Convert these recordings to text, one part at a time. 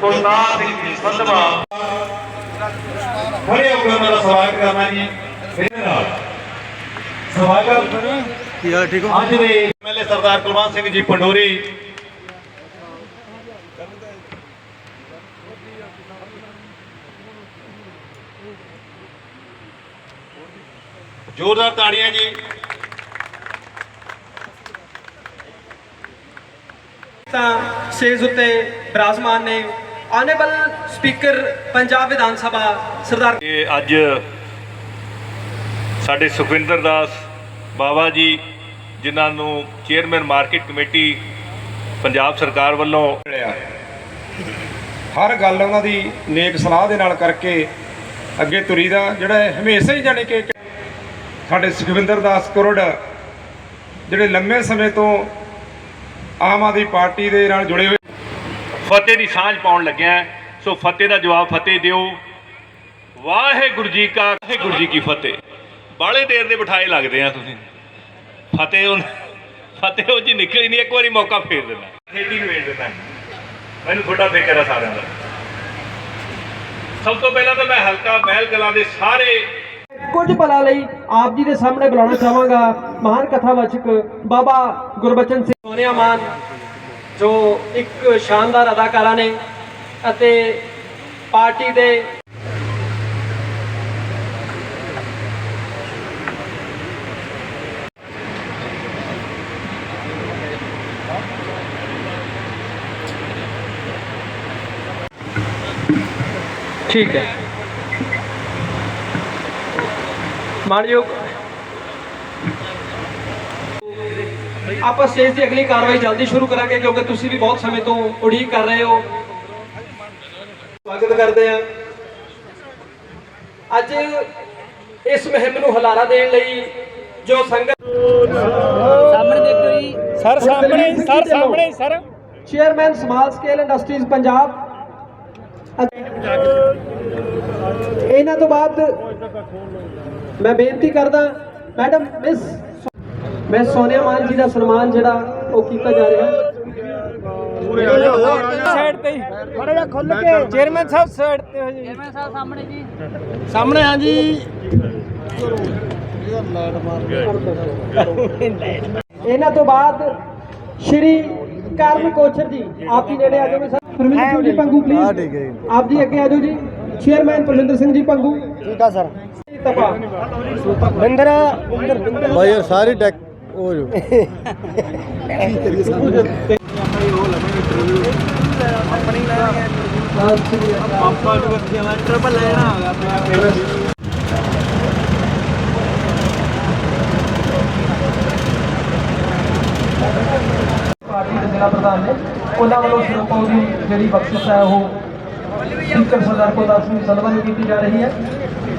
ਕੁਲਤਾਰ ਸਿੰਘ ਜੀ ਸੰਧਵਾ ਖੜੇ ਹੋ ਕੇ ਉਹਨਾਂ ਦਾ ਸਵਾਗਤ ਕਰਨਾ ਜੀ ਮੇਰੇ ਨਾਲ ਸਵਾਗਤ ਕੀ ਹਾਲ ਠੀਕ ਹੋ ਅੱਜ ਦੇ ਐਮਐਲਏ ਸਰਦਾਰ ਕੁਲਵੰਤ ਸਿੰਘ ਜੀ ਪੰਡੋਰੀ ਜ਼ੋਰਦਾਰ ਤਾੜੀਆਂ ਜੀ ਤਾਂ ਸਟੇਜ ਉੱਤੇ ਬਰਾਜਮਾਨ ਨੇ ਆਨੇਬਲ ਸਪੀਕਰ ਪੰਜਾਬ ਵਿਧਾਨ ਸਭਾ ਸਰਦਾਰ ਇਹ ਅੱਜ ਸਾਡੇ ਸੁਖਵਿੰਦਰ ਦਾਸ ਬਾਵਾ ਜੀ, ਜਿਨ੍ਹਾਂ ਨੂੰ ਚੇਅਰਮੈਨ ਮਾਰਕੀਟ ਕਮੇਟੀ ਪੰਜਾਬ ਸਰਕਾਰ ਵੱਲੋਂ ਮਿਲਿਆ। ਹਰ ਗੱਲ ਉਹਨਾਂ ਦੀ ਨੇਕ ਸਲਾਹ ਦੇ ਨਾਲ ਕਰਕੇ ਅੱਗੇ ਤੁਰੀ ਦਾ ਜਿਹੜਾ ਹਮੇਸ਼ਾ ਹੀ ਜਾਣੇ ਕਿ ਸਾਡੇ ਸੁਖਵਿੰਦਰ ਦਾਸ ਕੁਰੜ, ਜਿਹੜੇ ਲੰਮੇ ਸਮੇਂ ਤੋਂ ਆਮ ਆਦਮੀ ਪਾਰਟੀ ਦੇ ਨਾਲ ਜੁੜੇ ਹੋਏ ਫਤਿਹ ਦੀ ਸਾਂਝ ਪਾਉਣ ਲੱਗਿਆ। ਸੋ ਫਤਿਹ ਦਾ ਜਵਾਬ ਫਤਿਹ ਦਿਓ। ਵਾਹਿਗੁਰੂ ਜੀ ਕਾ ਵਾਹਿਗੁਰੂ ਜੀ ਕੀ ਫਤਿਹ। ਬਾਲੇ ਦੇਰ ਦੇ ਬਿਠਾਏ ਲੱਗਦੇ ਆ ਤੁਸੀਂ। ਫਤਿਹ ਉਹ ਫਤਿਹ ਉਹ ਜੀ ਨਿਕਲ ਨਹੀਂ ਇੱਕ ਵਾਰੀ ਮੌਕਾ ਫੇਰ ਦੇਣਾ ਖੇਤੀ ਨੂੰ ਵੇਚ ਦੇਣਾ ਮੈਨੂੰ ਥੋੜਾ ਫਿਕਰ ਆ ਸਾਰਿਆਂ ਦਾ। ਸਭ ਤੋਂ ਪਹਿਲਾਂ ਤਾਂ ਮੈਂ ਹਲਕਾ ਮਹਿਲ ਕਲਾਂ ਦੇ ਸਾਰੇ ਕੁਝ ਭਲਾ ਲਈ ਆਪ ਜੀ ਦੇ ਸਾਹਮਣੇ ਬੁਲਾਉਣਾ ਚਾਹਾਂਗਾ। ਮਹਾਨ ਕਥਾਵਾਚਕ ਬਾਬਾ ਗੁਰਬਚਨ ਸਿੰਘ ਸੋਨਿਆ ਮਾਨ, ਜੋ ਇੱਕ ਸ਼ਾਨਦਾਰ ਅਦਾਕਾਰਾ ਨੇ ਅਤੇ ਪਾਰਟੀ ਦੇ ਠੀਕ ਹੈ। ਮਾਨਯੋਗ ਆਪਾਂ ਸਟੇਜ ਦੀ ਅਗਲੀ ਕਾਰਵਾਈ ਜਲਦੀ ਸ਼ੁਰੂ ਕਰਾਂਗੇ ਕਿਉਂਕਿ ਤੁਸੀਂ ਵੀ ਬਹੁਤ ਸਮੇਂ ਤੋਂ ਉਡੀਕ ਕਰ ਰਹੇ ਹੋ। ਸਵਾਗਤ ਕਰਦੇ ਹਾਂ। ਅੱਜ ਇਸ ਮੁਹਿੰਮ ਨੂੰ ਹੁਲਾਰਾ ਦੇਣ ਲਈ ਜੋ ਸੰਗਤ ਸਾਹਮਣੇ ਦੇਖੋ ਜੀ। ਸਰ ਸਾਹਮਣੇ ਸਰ ਸਾਹਮਣੇ sir. Chairman small scale industries Punjab. ਇਹਨਾਂ ਤੋਂ ਬਾਅਦ ਮੈਂ ਬੇਨਤੀ ਕਰਦਾ ਮੈਡਮ ਮਿਸ ਮੈਂ ਸੋਨੀਆ ਮਾਨ ਜੀ ਦਾ ਸਨਮਾਨ ਜਿਹੜਾ ਉਹ ਕੀਤਾ ਜਾ ਰਿਹਾ। ਹੈ ਸਾਈਡ ਤੇ ਥੋੜਾ ਜਿਹਾ ਖੁੱਲ ਕੇ ਚੇਅਰਮੈਨ ਸਾਹਿਬ ਸਾਈਡ ਤੇ ਹੋ ਜੀ। ਚੇਅਰਮੈਨ ਸਾਹਿਬ ਸਾਹਮਣੇ ਜੀ। ਸਾਹਮਣੇ ਹਾਂ ਜੀ। ਇਹਨਾਂ ਤੋਂ ਬਾਅਦ ਸ਼੍ਰੀ ਕਰਨ ਕੋਚਰ ਜੀ ਆਪ ਜੀ ਨੇੜੇ ਆ ਜਾਓਗੇ sir Parminder Singh ji Pangu please ਆਪ ਜੀ ਅੱਗੇ ਆ ਜਾਓ ਜੀ। ਚੇਅਰਮੈਨ ਪਰਮਿੰਦਰ ਸਿੰਘ ਜੀ ਪੰਗੂ। ਠੀਕ ਆ ਸਰ ਤਪਾ ਬਿੰਦਰ ਬਾਈ ਯਾਰ ਸਾਰੀ ਟੈਕ ਹੋ ਜੋ ਪਾਪਾ ਨੂੰ ਇੱਥੇ ਆ ਟਰਬਲ ਲੈਣਾ ਹੋਗਾ ਆਪਣਾ ਪਾਰਟੀ ਦੇ ਜ਼ਿਲ੍ਹਾ ਪ੍ਰਧਾਨ ਨੇ ਉਹਨਾਂ ਵੱਲੋਂ ਸਰੂਪਾਂ ਦੀ ਜਿਹੜੀ ਬਖਸ਼ਿਸ਼ ਹੈ ਉਹ ਸਪੀਕਰ ਸਰਦਾਰ ਕੁਲਦਾਸ ਸਿੰਘ ਸਲਵਾ ਨੂੰ ਕੀਤੀ ਜਾ ਰਹੀ ਹੈ ਅੱਗੇ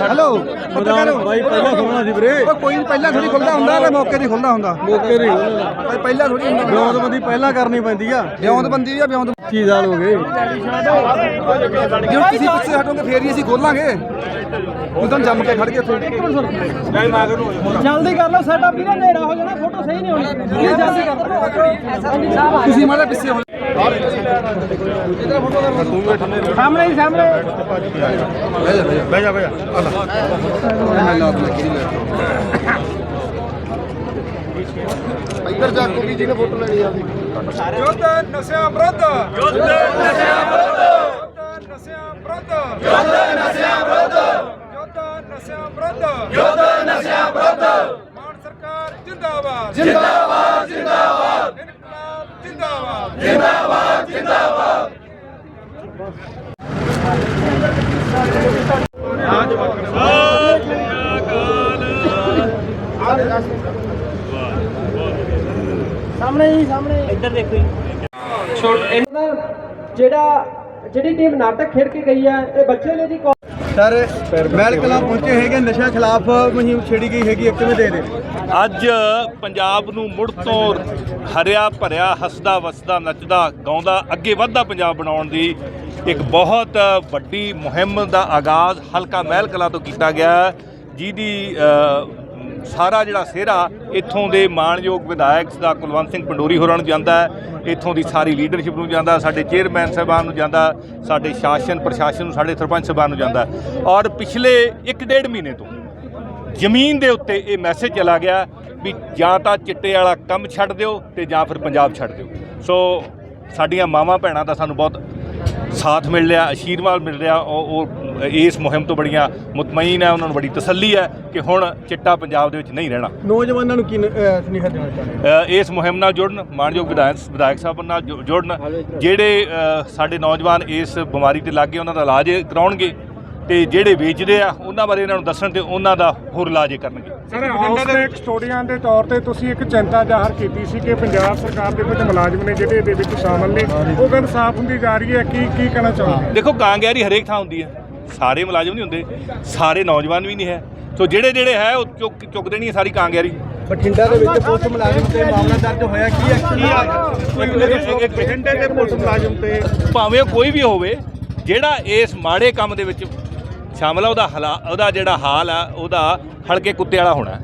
ਹੈਲੋ ਮਦਾਨ ਬਾਈ ਪਹਿਲਾਂ ਖੁੱਲਣਾ ਸੀ ਵੀਰੇ। ਉਹ ਕੋਈ ਨੀ, ਪਹਿਲਾਂ ਥੋੜੀ ਖੁੱਲਦਾ ਹੁੰਦਾ ਤੇ ਮੌਕੇ ਤੇ ਖੁੱਲਦਾ ਹੁੰਦਾ। ਮੌਕੇ ਤੇ ਭਾਈ ਪਹਿਲਾਂ ਥੋੜੀ ਹੁੰਦਾ। ਬਿਉਂਤਬੰਦੀ ਪਹਿਲਾਂ ਕਰਨੀ ਪੈਂਦੀ ਆ। ਬਿਉਂਤਬੰਦੀ ਆ ਬਿਉਂਤ 25 ਸਾਲ ਹੋ ਗਏ। ਜੇ ਤੁਸੀਂ ਪਿੱਛੇ ਹਟੋਗੇ ਫੇਰ ਹੀ ਅਸੀਂ ਖੋਲਾਂਗੇ। ਤਾਂ ਜੰਮ ਕੇ ਖੜ ਗਏ ਉੱਥੇ ਜਲਦੀ ਕਰ ਲਓ ਸਾਡਾ ਵੀਰੇ ਹਨੇਰਾ ਹੋ ਜਾਣਾ ਫੋਟੋ ਸਹੀ ਨਹੀਂ ਹੋਣੀ। ਜਲਦੀ ਕਰ ਲਓ। ਤੁਸੀਂ ਮਾੜਾ ਪਿੱਛੇ ਹੋ ਸਾਹਮਣੇ ਸਾਹਮਣੇ। ਬਹਿ ਜਾ ਬਹਿ ਜਾ। ਇੱਧਰ ਜਾ ਕੇ ਵੀ ਜਿਹਨੇ ਫੋਟੋ ਲੈਣੀ ਆ ਯੁੱਧ ਨਸ਼ਿਆਂ ਵਿਰੁੱਧ। ਯੁੱਧ ਨਸ਼ਿਆਂ ਵਿਰੁੱਧ। ਯੁੱਧ ਨਸ਼ਿਆਂ ਵਿਰੁੱਧ। ਯੁੱਧ ਨਸ਼ਿਆਂ ਵਿਰੁੱਧ। ਯੁੱਧ ਨਸ਼ਿਆਂ ਵਿਰੁੱਧ। ਯੁੱਧ ਨਸ਼ਿਆਂ ਵਿਰੁੱਧ। ਮਾਨ ਸਰਕਾਰ ਜਿੰਦਾਬਾਦ। ਜਿੰਦਾਬਾਦ ਜਿੰਦਾਬਾਦ। ਇਨਕਲਾਬ ਜਿੰਦਾਬਾਦ। ਜਿੰਦਾਬਾਦ ਜਿੰਦਾਬਾਦ। ਸਾਹਮਣੇ ਹੀ ਸਾਹਮਣੇ। ਇੱਧਰ ਦੇਖੋ ਜੀ। ਛੋਟ ਜਿਹੜਾ ਜਿਹੜੀ ਟੀਮ ਨਾਟਕ ਖੇਡ ਕੇ ਗਈ ਹੈ ਇਹ ਬੱਚੇ ਨੇ ਜੀ ਕੌ- ਸਰ ਮਹਿਲ ਕਲਾਂ ਪਹੁੰਚੇ ਹੈਗੇ ਨਸ਼ਾ ਖਿਲਾਫ ਮੁਹਿੰਮ ਛੇੜੀ ਗਈ ਹੈਗੀ ਇੱਕ ਕਿਵੇਂ ਦੇ ਦੇ ਅੱਜ ਪੰਜਾਬ ਨੂੰ ਮੁੜ ਤੋਂ ਹਰਿਆ ਭਰਿਆ ਹੱਸਦਾ ਵਸਦਾ ਨੱਚਦਾ ਗਾਉਂਦਾ ਅੱਗੇ ਵੱਧਦਾ ਪੰਜਾਬ ਬਣਾਉਣ ਦੀ ਇੱਕ ਬਹੁਤ ਵੱਡੀ ਮੁਹਿੰਮ ਦਾ ਆਗਾਜ਼ ਹਲਕਾ ਮਹਿਲ ਕਲਾਂ ਤੋਂ ਕੀਤਾ ਗਿਆ ਜਿਹਦੀ ਸਾਰਾ ਜਿਹੜਾ ਸਿਹਰਾ ਇੱਥੋਂ ਦੇ ਮਾਣਯੋਗ ਵਿਧਾਇਕ ਦਾ ਕੁਲਵੰਤ ਸਿੰਘ ਪੰਡੋਰੀ ਹੋਰਾਂ ਨੂੰ ਜਾਂਦਾ ਹੈ, ਇੱਥੋਂ ਦੀ ਸਾਰੀ ਲੀਡਰਸ਼ਿਪ ਨੂੰ ਜਾਂਦਾ, ਸਾਡੇ ਚੇਅਰਮੈਨ ਸਾਹਿਬਾਨ ਨੂੰ ਜਾਂਦਾ, ਸਾਡੇ ਸ਼ਾਸਨ ਪ੍ਰਸ਼ਾਸਨ ਨੂੰ, ਸਾਡੇ ਸਰਪੰਚ ਸਾਹਿਬਾਨ ਨੂੰ ਜਾਂਦਾ। ਔਰ ਪਿਛਲੇ 1.5 ਮਹੀਨੇ ਤੋਂ ਜ਼ਮੀਨ ਦੇ ਉੱਤੇ ਇਹ ਮੈਸੇਜ ਚਲਾ ਗਿਆ ਵੀ ਜਾਂ ਤਾਂ ਚਿੱਟੇ ਵਾਲਾ ਕੰਮ ਛੱਡ ਦਿਓ ਤੇ ਜਾਂ ਫਿਰ ਪੰਜਾਬ ਛੱਡ ਦਿਓ। ਸੋ ਸਾਡੀਆਂ ਮਾਵਾਂ ਭੈਣਾਂ ਦਾ ਸਾਨੂੰ ਬਹੁਤ ਸਾਥ ਮਿਲ ਰਿਹਾ ਅਸ਼ੀਰਵਾਦ ਮਿਲ ਰਿਹਾ ਉਹ ਉਹ ਇਸ ਮੁਹਿੰਮ ਤੋਂ ਬੜੀਆਂ ਮੁਤਮਈਨ ਹੈ ਉਹਨਾਂ ਨੂੰ ਬੜੀ ਤਸੱਲੀ ਹੈ ਕਿ ਹੁਣ ਚਿੱਟਾ ਪੰਜਾਬ ਦੇ ਵਿੱਚ ਨਹੀਂ ਰਹਿਣਾ। ਨੌਜਵਾਨਾਂ ਨੂੰ ਕੀ ਸੁਨੇਹਾ ਦੇਣਾ ਚਾਹੁੰਦੇ ਇਸ ਮੁਹਿੰਮ ਨਾਲ ਜੁੜਨ ਮਾਨਯੋਗ ਵਿਧਾਇਕ ਵਿਧਾਇਕ ਸਾਹਿਬ ਨਾਲ ਜੁੜਨ ਜਿਹੜੇ ਸਾਡੇ ਨੌਜਵਾਨ ਇਸ ਬਿਮਾਰੀ ਤੇ ਲੱਗੇ ਉਹਨਾਂ ਦਾ ਇਲਾਜ ਕਰਾਉਣਗੇ। ਤੇ ਜਿਹੜੇ ਵੇਚਦੇ ਆ ਉਹਨਾਂ ਬਾਰੇ ਇਹਨਾਂ ਨੂੰ ਦੱਸਣ ਤੇ ਉਹਨਾਂ ਦਾ ਹੋਰ ਇਲਾਜ ਕਰਨਗੇ। ਸਰ ਹਾਊਸ ਦੇ ਕਸਟੋਡੀਆਂ ਦੇ ਤੌਰ ਤੇ ਤੁਸੀਂ ਇੱਕ ਚਿੰਤਾ ਜ਼ਾਹਰ ਕੀਤੀ ਸੀ ਕਿ ਪੰਜਾਬ ਸਰਕਾਰ ਦੇ ਕੁਝ ਮੁਲਾਜ਼ਮ ਨੇ ਜਿਹੜੇ ਇਹਦੇ ਵਿੱਚ ਸ਼ਾਮਲ ਨੇ ਉਹ ਗੱਲ ਸਾਫ਼ ਹੁੰਦੀ ਜਾ ਰਹੀ ਹੈ ਕੀ ਕੀ ਕਹਿਣਾ ਚਾਹੁੰਦੇ ਦੇਖੋ ਕਾਂਗਿਆਰੀ ਹਰੇਕ ਥਾਂ ਹੁੰਦੀ ਹੈ। ਸਾਰੇ ਮੁਲਾਜ਼ਮ ਨਹੀਂ ਹੁੰਦੇ ਸਾਰੇ ਨੌਜਵਾਨ ਵੀ ਨਹੀਂ ਹੈ। ਸੋ ਜਿਹੜੇ ਜਿਹੜੇ ਹੈ ਉਹ ਚੁੱਕ ਚੁੱਕ ਦੇਣੀ ਹੈ ਸਾਰੀ ਕਾਂਗਿਆਰੀ ਬਠਿੰਡਾ ਦੇ ਵਿੱਚ ਪੁਲਿਸ ਮੁਲਾਜ਼ਮ ਤੇ ਮਾਮਲਾ ਦਰਜ ਹੋਇਆ ਕੀ ਹੈ ਬਠਿੰਡੇ ਦੇ ਪੁਲਿਸ ਮੁਲਾਜ਼ਮ ਤੇ ਭਾਵੇਂ ਉਹ ਕੋਈ ਵੀ ਹੋਵੇ ਜਿਹੜਾ ਇਸ ਮਾੜੇ ਕੰਮ ਦੇ ਵਿੱਚ ਸ਼ਾਮਲ ਆ ਉਹਦਾ ਹਲਾ ਉਹਦਾ ਜਿਹੜਾ ਹਾਲ ਆ ਉਹਦਾ ਹਲਕੇ ਕੁੱਤੇ ਵਾਲਾ ਹੋਣਾ।